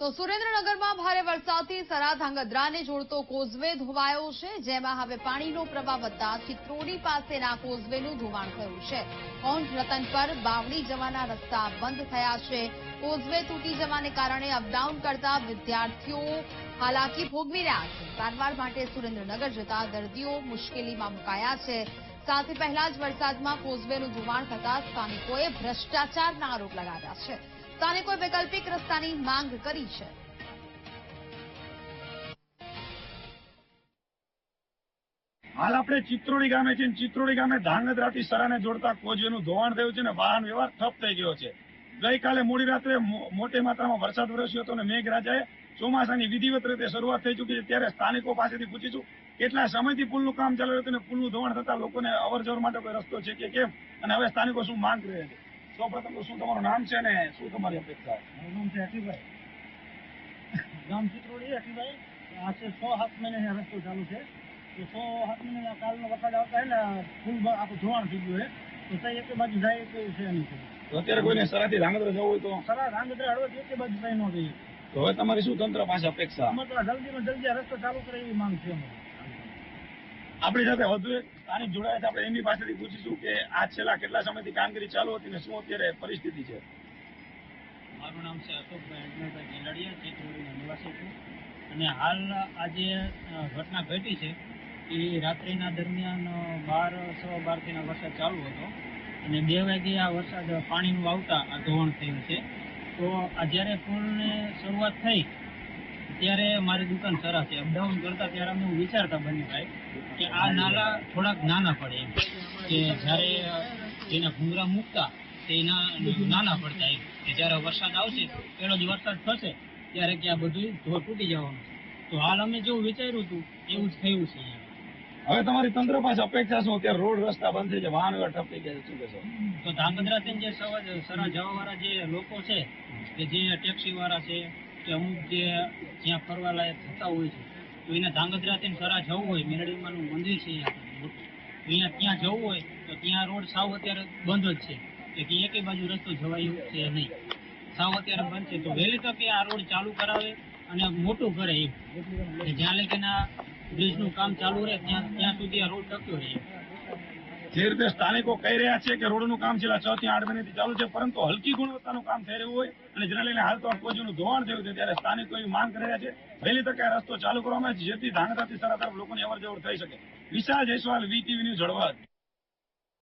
તો સુરેન્દ્રનગરમાં ભારે વરસાદથી સરા ધાંગધ્રાને જોડતો કોઝવે ધોવાયો છે, જેમાં હવે પાણીનો પ્રવાહ વધતા ચિત્રોડી પાસેના કોઝવેનું ધોવાણ થયું છે. કોંઢ રતન પર બાવડી જવાના રસ્તા બંધ થયા છે. કોઝવે તૂટી જવાને કારણે અપડાઉન કરતા વિદ્યાર્થીઓ હાલાકી ભોગવી રહ્યા છે. સારવાર માટે સુરેન્દ્રનગર જતા દર્દીઓ મુશ્કેલીમાં મુકાયા છે. સાથે પહેલા જ વરસાદમાં કોઝવેનું ધોવાણ થતા સ્થાનિકોએ ભ્રષ્ટાચારના આરોપ લગાવ્યા છે. સ્થાનિકોએ વૈકલ્પિક રસ્તાની માંગ કરી છે. હાલ આપણે ચિત્રોડી ગામે છે ચિત્રોડી ગામે ધાંગધ્રાથી સરાને જોડતા કોઝવેનું ધોવાણ થયું છે ને વાહન વ્યવહાર ઠપ થઈ ગયો છે. ગઈકાલે મોડી રાત્રે મોટી માત્રામાં વરસાદ વરસ્યો હતો અને મેઘરાજાએ ચોમાસાની વિધિવત રીતે શરૂઆત થઈ ચૂકી છે. ત્યારે સ્થાનિકો પાસેથી પૂછીશું કેટલા સમયથી પુલનું કામ ચાલુ રહ્યું હતું અને પુલનું ધોવાણ થતા લોકોને અવરજવર માટે કોઈ રસ્તો છે કે કેમ? અને હવે સ્થાનિકો શું માંગ કરે છે? સૌપ્રથમ તો શું તમારું નામ છે ને શું તમારી અપેક્ષા મારું નામ છે હકીભાઈ ગામ ચિત્રોડી હકીભાઈ આ છે સાત મહિનાથી આ રસ્તો ચાલુ છે. તો છ સાત મહિના કાલનો વરસાદ આવતા એટલે ફૂલ આખું ધોવાણ થઈ ગયું છે. તો એક બાજુ જાય એક છે. નહીં અત્યારે કોઈને સરાથી ધાંગધ્રા જવું હોય તો? સરા રાંગધ્રા હળવદ એક બાજુ કઈ ન જઈએ. તો હવે તમારી શું તંત્ર પાસે અપેક્ષા? જલ્દીમાં જલ્દી રસ્તો ચાલુ કરે એવી માંગ છે અમારી. આપણી સાથે વધુ સ્થાનિક જોડાયા આપણે એમની પાસેથી પૂછીશું કે આ છેલ્લા કેટલા સમયથી કામગીરી ચાલુ હતી ને શું અત્યારે પરિસ્થિતિ છે? મારું નામ છે અશોકભાઈ અજમેરભાઈ ગેલડિયા છું. અને હાલ આજે જે ઘટના ઘટી છે, એ રાત્રિના દરમિયાન બાર, સવા બારથીના વરસાદ ચાલુ હતો. અને બે વાગે આ વરસાદ પાણીનું આવતા આ ધોવાણ થયું છે. તો આ જ્યારે પુલને શરૂઆત થઈ ત્યારે મારી દુકાન સરસ છે. અપડાઉન કરતા ત્યારે અમે વિચારતા બંને ભાઈ કે આ નાલા થોડાક નાના પડે એમ. કે જ્યારે એના ભૂંગરા મૂકતા તેના નાના પડતા એમ. કે જ્યારે વરસાદ આવશે પેલો જ વરસાદ થશે ત્યારે કે આ બધું ધોર તૂટી જવાનું તો હાલ અમે જેવું વિચાર્યું હતું એવું જ થયું છે હવે તમારી તંત્ર પાસે અપેક્ષા શું? અત્યારે રોડ રસ્તા બંધ થઈ છે વાહન વ્યવહાર ઠપ ગયા શું કહેશો? તો ધાંગધ્રાથી જે સવા સરા જવા વાળા જે લોકો છે કે જે ટેક્સી વાળા છે કે અમુક જે જ્યાં ફરવા લાયક થતા હોય છે, તો એને ધાંગધ્રાથી સરા જવું હોય, મેરડીમાનું મંદિર છે અહીંયા ત્યાં જવું હોય, તો ત્યાં રોડ સાવ અત્યારે બંધ જ છે. કે એકે બાજુ રસ્તો જવાય એવું છે નહીં. સાવ અત્યારે બંધ છે. તો વહેલી તકે આ રોડ ચાલુ કરાવે અને મોટું કરે એ જ્યાં લગીના બ્રિજનું કામ ચાલુ રહે, ત્યાં ત્યાં સુધી આ રોડ ટક્યો રહે. જે રીતે સ્થાનિકો કહી રહ્યા છે કે રોડનું કામ છેલ્લા છ થી આઠ મહિનાથી ચાલુ છે, પરંતુ હલકી ગુણવત્તાનું કામ થઈ રહ્યું હોય અને જેના લઈને હાલ તો કોચનું ધોવાણ થયું છે, ત્યારે સ્થાનિકો એવી માંગ કરી રહ્યા છે, વહેલી તકે રસ્તો ચાલુ કરવામાં જેથી ધાંગધાથી સરા તરફ લોકોની અવર જવર થઈ શકે. Vishal Jaiswal VTV news Halvad